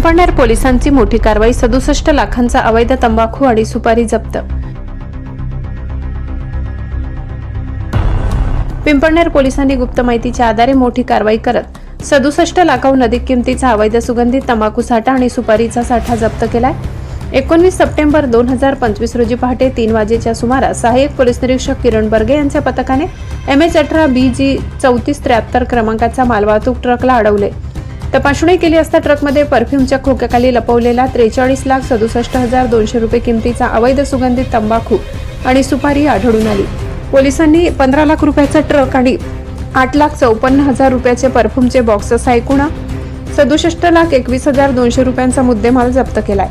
पिंपळनेर पोलिसांची मोठी कारवाई सदुसष्ट लाखांचा अवैध तंबाखू आणि सुपारी जप्त. पिंपळनेर पोलिसांनी गुप्त माहितीच्या आधारे मोठी कारवाई करत सदुसष्ट लाखाहून अधिक किमतीचा अवैध सुगंधित तंबाखू साठा आणि सुपारीचा साठा जप्त केलाय. एकोणवीस सप्टेंबर दोन हजार पंचवीस रोजी पहाटे तीन वाजेच्या सुमारास सहाय्यक पोलीस निरीक्षक किरण बर्गे यांच्या पथकाने एम एच अठरा बी जी चौतीस त्र्याहत्तर क्रमांकाचा मालवाहतूक ट्रकला अडवले. तपासणी केली असता ट्रकमध्ये परफ्यूमच्या खोक्याखाली लपवलेला त्रेचाळीस लाख सदुसष्ट हजार दोनशे रुपये किमतीचा अवैध सुगंधित तंबाखू आणि सुपारी आढळून आली. पोलिसांनी पंधरा लाख रुपयाचा ट्रक आणि आठ लाख चौपन्न हजार रुपयाचे परफ्यूमचे बॉक्सेस ऐकून सदुसष्ट लाख एकवीस हजार दोनशे रुपयांचा मुद्देमाल जप्त केलाय.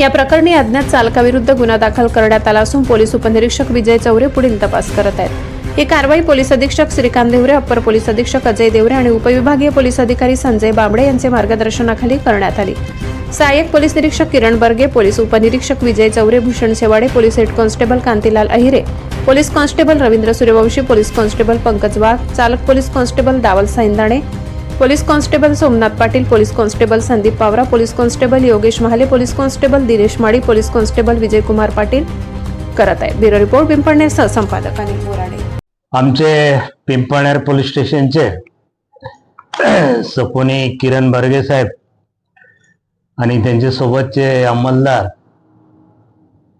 या प्रकरणी अज्ञात चालकाविरुद्ध गुन्हा दाखल करण्यात आला असून पोलीस उपनिरीक्षक विजय चौरे पुढील तपास करत आहेत. ही कारवाई पोलीस अधीक्षक श्रीकांत देवरे अप्पर पोलीस अधीक्षक अजय देवरे आणि उपविभागीय पोलीस अधिकारी संजय बांबडे यांचे मार्गदर्शनाखाली करण्यात आली. सहाय्यक पोलीस निरीक्षक किरण बर्गे पोलीस उपनिरीक्षक Vijay Chaure Bhushan Shewade police head constable Kantilal Ahire police constable Ravindra Suryavanshi police constable Pankaj Wagh चालक police constable Dawal Saindane police constable Somnath Patil police constable Sandeep Pawara police constable Yogesh Mahale police constable Dinesh Mali police constable Vijaykumar Patil करत आहे bureau report Pimpalner सहसंपादक अनिल बोराडे आमचे Pimpalner police स्टेशनचे सपोनी किरण बर्गे साहेब आणि त्यांच्या सोबतचे अंमलदार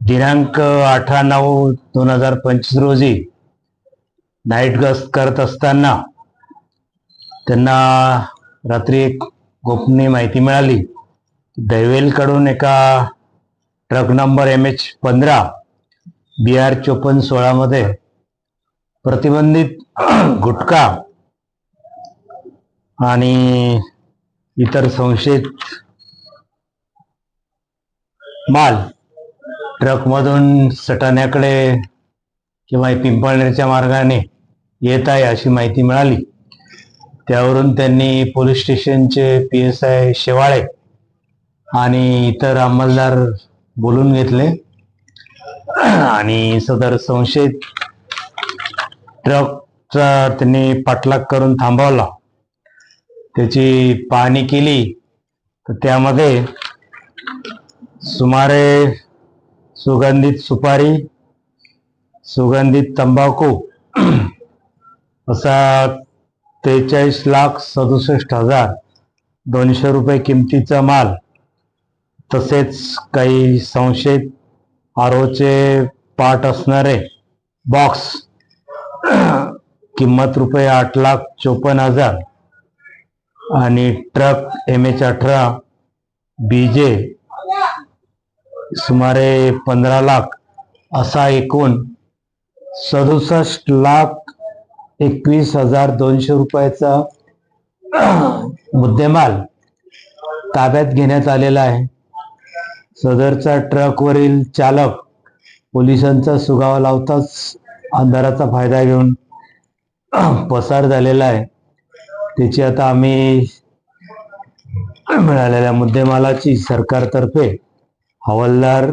दिनांक अठरा नऊ दोन हजार पंचवीस रोजी नाईट गस्त करत असताना त्यांना रात्री एक गोपनीय माहिती मिळाली. दैवेलकडून एका ट्रक नंबर एम एच पंधरा बी आर चोपन्न सोळामध्ये प्रतिबंधित गुटखा आणि इतर संशयित माल ट्रकमधून सटाण्याकडे किंवा पिंपळनेरच्या मार्गाने येत आहे अशी माहिती मिळाली. त्यावरून त्यांनी पोलीस स्टेशनचे पी एस आय शेवाळे आणि इतर अंमलदार बोलून घेतले. आणि सदर संशयित ट्रकचा त्यांनी पाठलाग करून थांबवला. त्याची पाहणी केली. तर त्यामध्ये सुमारे सुगंधित सुपारी सुगंधित तंबाखू असा त्रेचाळीस लाख सदुसष्ट हजार दोनशे रुपये किमतीचा माल. तसेच काही संशयित आरोचे पाठ असणारे बॉक्स किंमत रुपये आठ लाख चोपन्न हजार. आणि ट्रक एम एच अठरा बी जे सुमारे पंधरा लाख असा एकूण सदुसष्ट लाख एकवीस हजार दोनशे रुपयाचा मुद्देमाल ताब्यात घेण्यात आलेला आहे. सदरचा ट्रकवरील चालक पोलिसांचा सुगावा लावताच अंधाराचा फायदा घेऊन पसार झालेला आहे. त्याची आता आम्ही मिळालेल्या मुद्देमालाची सरकारतर्फे हवालदार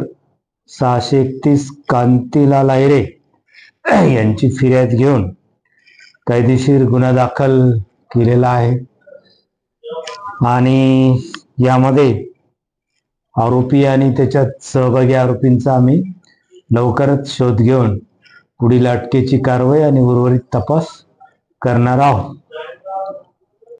सहाशे एकतीस कांतीलाल आयरे यांची फिर्याद घेऊन कायदेशीर गुन्हा दाखल केलेला आहे. आणि यामध्ये आरोपी आणि त्याच्यात सहभागी आरोपींचा आम्ही लवकरच शोध घेऊन पुढील अटकेची कारवाई आणि उर्वरित तपास करणार आहोत.